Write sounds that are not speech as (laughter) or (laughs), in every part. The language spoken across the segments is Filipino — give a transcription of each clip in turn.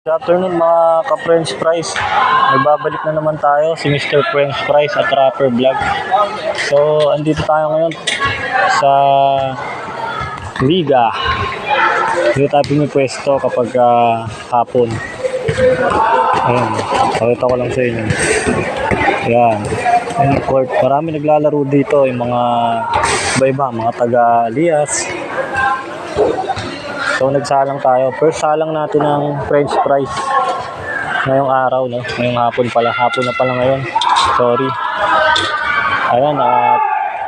Good afternoon mga ka-French fries. Nagbabalik na naman tayo si Mr. French Fries at Rapper Vlog. So, andito tayo ngayon sa Liga. Dito tayo pumipwesto kapag ah, hapon. Ayan, pakita ko lang sa inyo. Ayan. Ayan court. Marami naglalaro dito, yung mga iba-iba, mga taga-Lias, So nagsalang tayo. First salang natin ng french fries. Ngayong araw, no? Ngayong hapon pala. Hapon na pala ngayon. Sorry. Ayan, at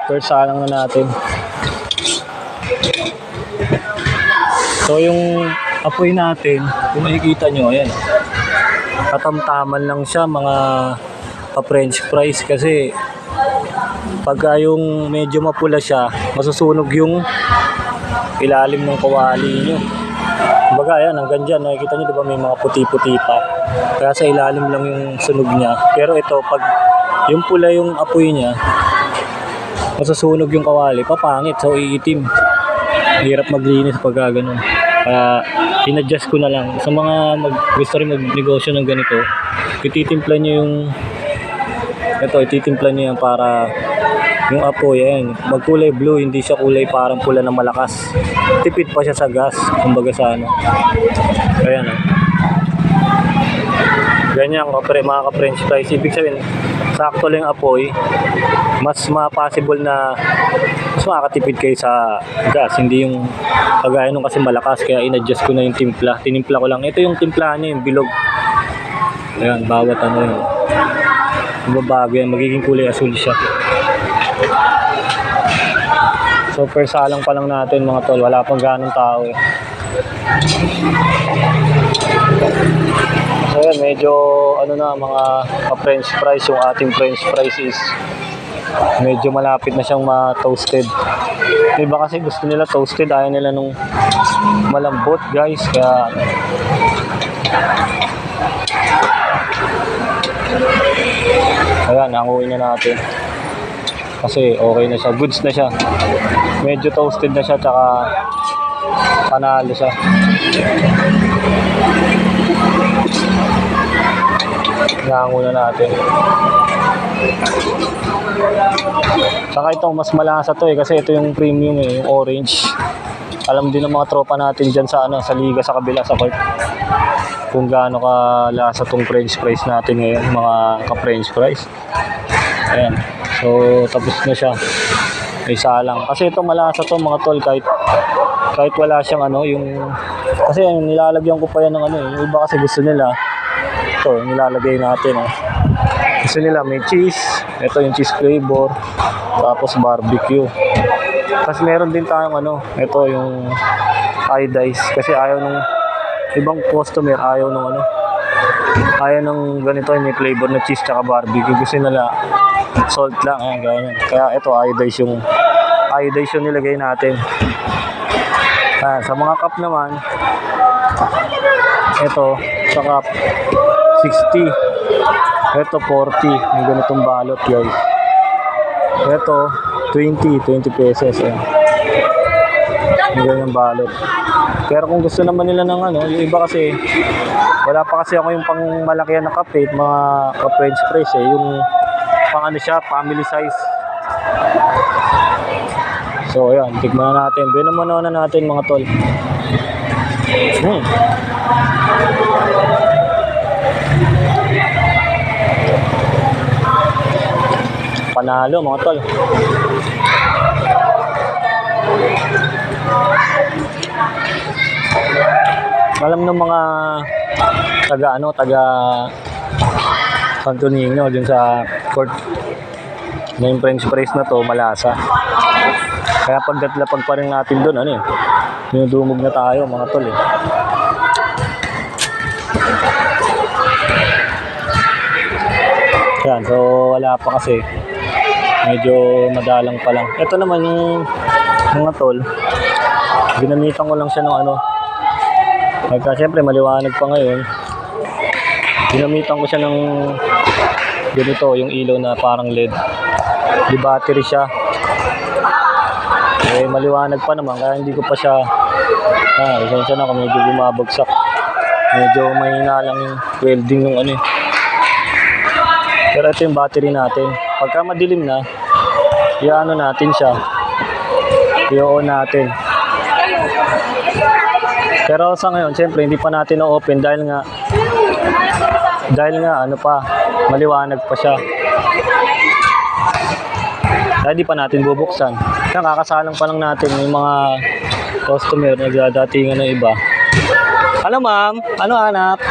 first salang na natin. So yung apoy natin, kung makikita nyo, ayan. Katamtaman lang siya mga pa-french fries kasi pagka yung medyo mapula siya, masusunog yung ilalim ng kawali nyo. Kumbaga, ayan, hanggang dyan, nakikita nyo, di ba, may mga puti-puti pa. Kaya sa ilalim lang yung sunog niya. Pero ito, pag yung pula yung apoy niya, masusunog yung kawali, papangit, so iitim. Hirap maglinis pag ganun. Kaya, in-adjust ko na lang. Sa mga mag, gusto rin magnegosyo ng ganito, ititimpla nyo yung ito, ititimpla nyo yan para yung apoy, ayan, magkulay blue, hindi siya kulay parang pula na malakas. Tipid pa siya sa gas, kumbaga sa ano. Ayan, oh. Ganyan, kapre, mga ka-french fries. Ibig sabihin, sakto lang apoy, mas ma-possible na mas makakatipid kayo sa gas. Hindi yung kagaya nung kasi malakas, kaya in-adjust ko na yung timpla. Tinimpla ko lang. Ito yung timplahan niya, yung bilog. Ayan, bawat ano yun. Babago yan, magiging kulay asul siya. So salang pa lang natin mga tol, wala pang ganong tao eh. So yan, medyo ano na mga pa-french fries, yung ating french fries is medyo malapit na siyang ma-toasted. Iba kasi gusto nila toasted, ayaw nila nung malambot guys, kaya Ayan, hanguin na natin. Kasi okay na siya. Goods na siya. Medyo toasted na siya. Tsaka panalo siya. Hango na natin. Saka ito, mas malasa to eh. Kasi ito yung premium eh. Yung orange. Alam din ng mga tropa natin dyan sa, ano, sa liga sa kabila sa court kung gaano ka lasa tong french fries natin ngayon, mga ka-french fries. Ayan. So, tapos na siya. May salang. Kasi ito malasa to mga tol kahit kahit wala siyang ano, yung kasi yung nilalagyan ko pa yan ng ano, eh. yung iba kasi gusto nila ito, nilalagay natin oh. Gusto nila may cheese, ito yung cheese flavor, tapos barbecue. Kasi meron din tayong ano, ito yung iodize kasi ayaw nung ibang customer ayaw nung ano ayaw ng ganito may flavor na cheese tsaka barbecue. Gusto nila salt lang ayan ganyan. Kaya ito iodize yung iodize yung nilagay natin. Ah, sa mga cup naman ito sa cup 60 ito 40 yung ganitong balot guys. Ito 20 20 pesos ayan yung ganyang balot pero kung gusto naman nila ng ano, yung iba kasi, wala pa kasi ako yung pang malakihan na kape, mga ka-french fries eh, yung pang ano siya, family size. So ayan, tikman na natin. Binumano na natin mga tol. Hmm. Panalo mga tol. Alam ng mga taga ano, taga Santo Niño dun sa court na yung french fries na to, malasa. Kaya pagdatlapag pa rin natin dun, ano eh, dinudumog na tayo mga tol eh. Yan, so wala pa kasi. Medyo madalang pa lang. Ito naman yung mga tol, ginamitan ko lang siya ng ano, Pagka syempre maliwanag pa ngayon, ginamitan ko siya ng ganito, yung ilaw na parang LED. Di battery siya. Eh, maliwanag pa naman, kaya hindi ko pa siya, ah, isensya na kung medyo bumabagsak. Medyo mahina lang yung welding ng ano eh. Pero ito yung battery natin. Pagka madilim na, i-ano natin siya. I-on natin. Pero sa ngayon, siyempre, hindi pa natin na-open dahil nga, dahil nga, ano pa, maliwanag pa siya. Kaya di pa natin bubuksan. Nakakasalang pa lang natin yung mga customer na nagdadatingan ng iba. Ano ma'am? Ano anak? (laughs)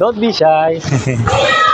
Don't be shy. (laughs)